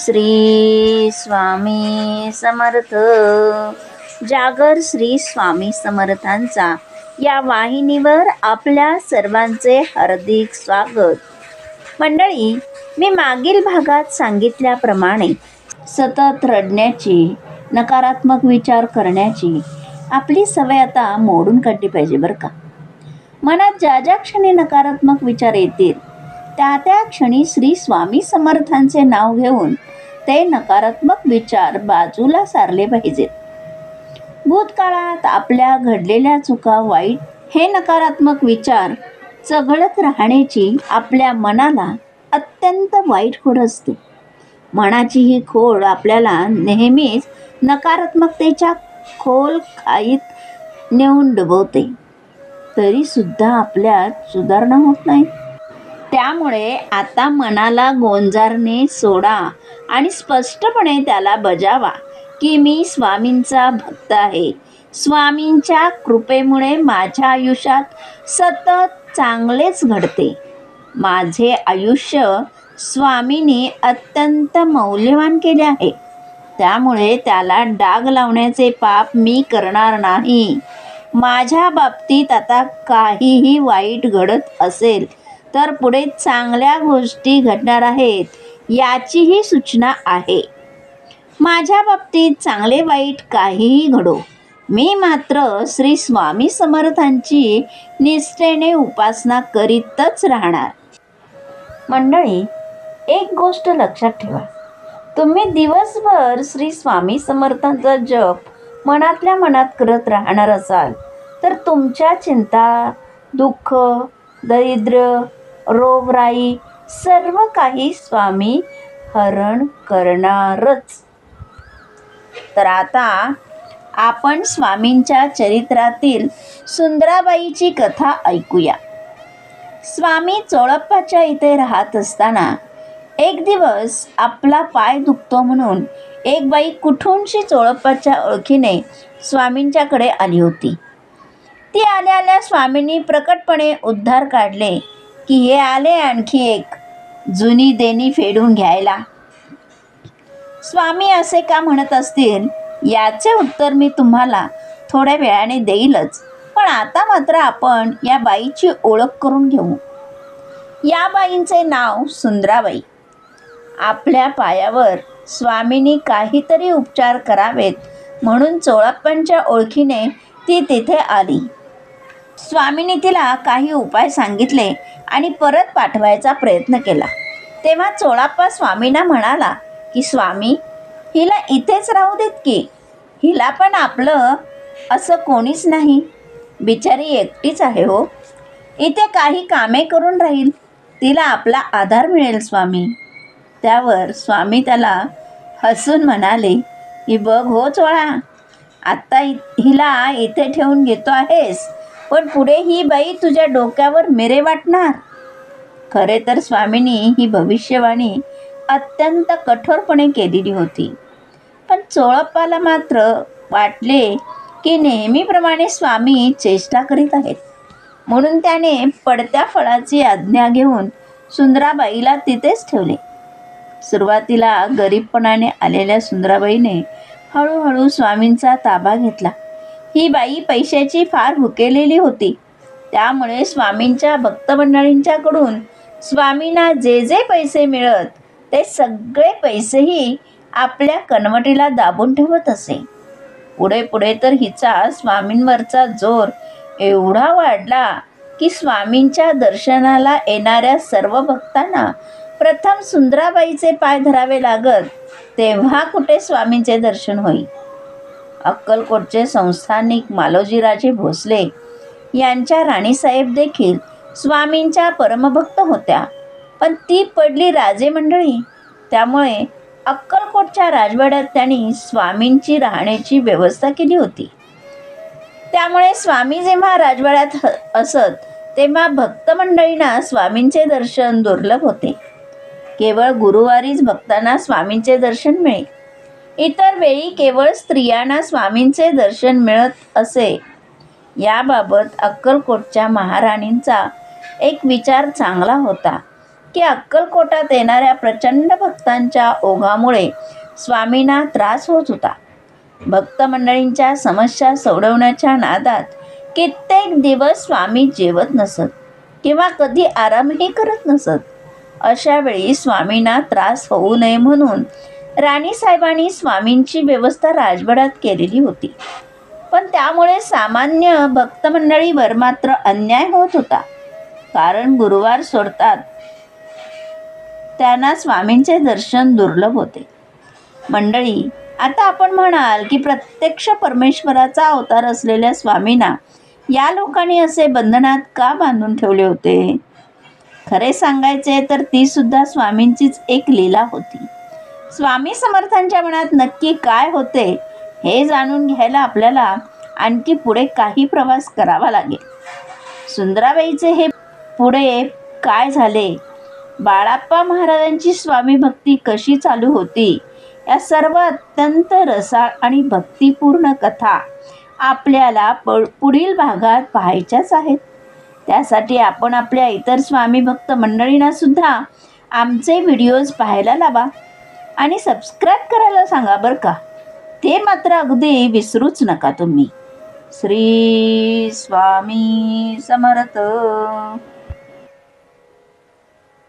श्री स्वामी समर्थ. जागर श्री स्वामी समर्थांचा या वाहिनीवर आपल्या सर्वांचे हार्दिक स्वागत. मंडळी मी मागील भागात सांगितल्याप्रमाणे सतत रडण्याची नकारात्मक विचार करण्याची आपली सवय आता मोडून काढली पाहिजे बरं का. मनात ज्या ज्या क्षणी नकारात्मक विचार येतील त्या त्या क्षणी श्री स्वामी समर्थांचे नाव घेऊन ते नकारात्मक विचार बाजूला सारले पाहिजेत. भूतकाळात आपल्या घडलेल्या चुका वाईट हे नकारात्मक विचार चघळत राहण्याची आपल्या मनाला अत्यंत वाईट खोड असते. मनाची ही खोड आपल्याला नेहमीच नकारात्मकतेच्या खोल खाईत नेऊन डुबवते. तरीसुद्धा आपल्यात सुधारणा होत नाही. त्यामुळे आता मनाला गोंजारणे सोडा आणि स्पष्टपणे त्याला बजावा की मी स्वामींचा भक्त आहे. स्वामींच्या कृपेमुळे माझ्या आयुष्यात सतत चांगलेच घडते. माझे आयुष्य स्वामींनी अत्यंत मौल्यवान केले आहे. त्यामुळे त्याला डाग लावण्याचे पाप मी करणार नाही. माझ्या बाबतीत आता काहीही वाईट घडत असेल तर पुढे चांगल्या गोष्टी घडणार आहेत याचीही सूचना आहे. माझ्या बाबतीत चांगले वाईट काहीही घडो. मी मात्र श्री स्वामी समर्थांची निष्ठेने उपासना करीतच राहणार. मंडळी एक गोष्ट लक्षात ठेवा. तुम्ही दिवसभर श्री स्वामी समर्थांचा जप मनातल्या मनात करत राहणार असाल तर तुमच्या चिंता दुःख दरिद्र रोवराई सर्व काही स्वामी हरण करणारच. तर आता आपण स्वामींच्या चरित्रातील सुंदराबाईची कथा ऐकूया. स्वामी चोळप्पाच्या इथे राहत असताना एक दिवस आपला पाय दुखतो म्हणून एक बाई कुठूनशी चोळप्पाच्या ओळखीने स्वामींच्याकडे आली होती. ती आल्या आल्या स्वामींनी प्रकटपणे उद्धार काढले. की हे आले आणखी एक. जुनी देणी फेडून घ्यायला. स्वामी असे का म्हणत असतील? याचे उत्तर मी तुम्हाला थोड्या वेळाने देईलच. पण आता मात्र आपण या बाईची ओळख करून घेऊ. या बाईंचे नाव सुंदराबाई. आपल्या पायावर स्वामींनी काहीतरी उपचार करावेत म्हणून चोळप्पांच्या ओळखीने ती तिथे आली. स्वामीने तिला काही उपाय सांगितले आणि परत पाठवायचा प्रयत्न केला. तेव्हा चोळाप्पा स्वामींना म्हणाला की स्वामी हिला इथेच राहू देत की? हिला पण आपलं असं कोणीच नाही. बिचारी एकटीच आहे हो. इथे काही कामे करून राहील. तिला आपला आधार मिळेल स्वामी. त्यावर स्वामी त्याला हसून म्हणाले की बघ हो चोळा आत्ता इ हिला इथे ठेवून घेतो आहेस. पण पुढे ही बाई तुझ्या डोक्यावर मेरे वाटणार? खरे तर स्वामींनी ही भविष्यवाणी अत्यंत कठोरपणे केलेली होती. पण चोळप्पाला मात्र वाटले की नेहमीप्रमाणे स्वामी चेष्टा करीत आहेत. म्हणून त्याने पडत्या फळाची आज्ञा घेऊन सुंदराबाईला तिथेच ठेवले. सुरुवातीला गरीबपणाने आलेल्या सुंदराबाईने हळूहळू स्वामींचा ताबा घेतला. ही बाई पैशाची फार भुकेलेली होती. त्यामुळे स्वामींच्या भक्तमंडळींच्याकडून स्वामींना जे जे पैसे मिळत ते सगळे पैसेही आपल्या कनवटीला दाबून ठेवत असे. पुढे पुढे तर हिचा स्वामींवरचा जोर एवढा वाढला की स्वामींच्या दर्शनाला येणाऱ्या सर्व भक्तांना प्रथम सुंदराबाईचे पाय धरावे लागत तेव्हा कुठे स्वामींचे दर्शन होईल? अक्कलकोटचे संस्थानिक मालोजीराजे भोसले यांच्या राणीसाहेब देखील स्वामींच्या परमभक्त होत्या. पण ती पडली राजे मंडळी. त्यामुळे अक्कलकोटच्या राजवाड्यात त्यांनी स्वामींची राहण्याची व्यवस्था केली होती. त्यामुळे स्वामी जेव्हा राजवाड्यात ह असत तेव्हा भक्तमंडळींना स्वामींचे दर्शन दुर्लभ होते. केवळ गुरुवारीच भक्तांना स्वामींचे दर्शन मिळे. इतर वेळी केवळ स्त्रियांना स्वामींचे दर्शन मिळत असे. याबाबत अक्कलकोटच्या महाराणींचा एक विचार चांगला होता की अक्कलकोटात येणाऱ्या प्रचंड भक्तांच्या ओघामुळे स्वामींना त्रास होत होता. भक्त मंडळींच्या समस्या सोडवण्याच्या नादात कित्येक दिवस स्वामी जेवत नसत किंवा कधी आरामही करत नसत. अशा वेळी स्वामींना त्रास होऊ नये म्हणून राणीसाहेबांनी स्वामींची व्यवस्था राजवाड्यात केलेली होती. पण त्यामुळे सामान्य भक्त मंडळीवर मात्र अन्याय होत होता. कारण गुरुवार सोडतात त्यांना स्वामींचे दर्शन दुर्लभ होते. मंडळी आता आपण म्हणाल की प्रत्यक्ष परमेश्वराचा अवतार असलेल्या स्वामींना या लोकांनी असे बंधनात का बांधून ठेवले होते? खरे सांगायचे तर ती सुद्धा स्वामींचीच एक लीला होती. स्वामी समर्थांच्या मनात नक्की काय होते हे जाणून घ्यायला आपल्याला आणखी पुढे काही प्रवास करावा लागेल. सुंदराबाईचे हे पुढे काय झाले? बाळाप्पा महाराजांची स्वामी भक्ती कशी चालू होती? या सर्व अत्यंत रसाळ आणि भक्तिपूर्ण कथा आपल्याला प पुढील भागात पाहायच्याच आहेत. त्यासाठी आपण आपल्या इतर स्वामी भक्त मंडळींना सुद्धा आमचे व्हिडिओज पाहायला लावा. आणि सबस्क्राईब करायला सांगा बरं का. ते मात्र अगदी विसरूच नका तुम्ही. श्री स्वामी समर्थ.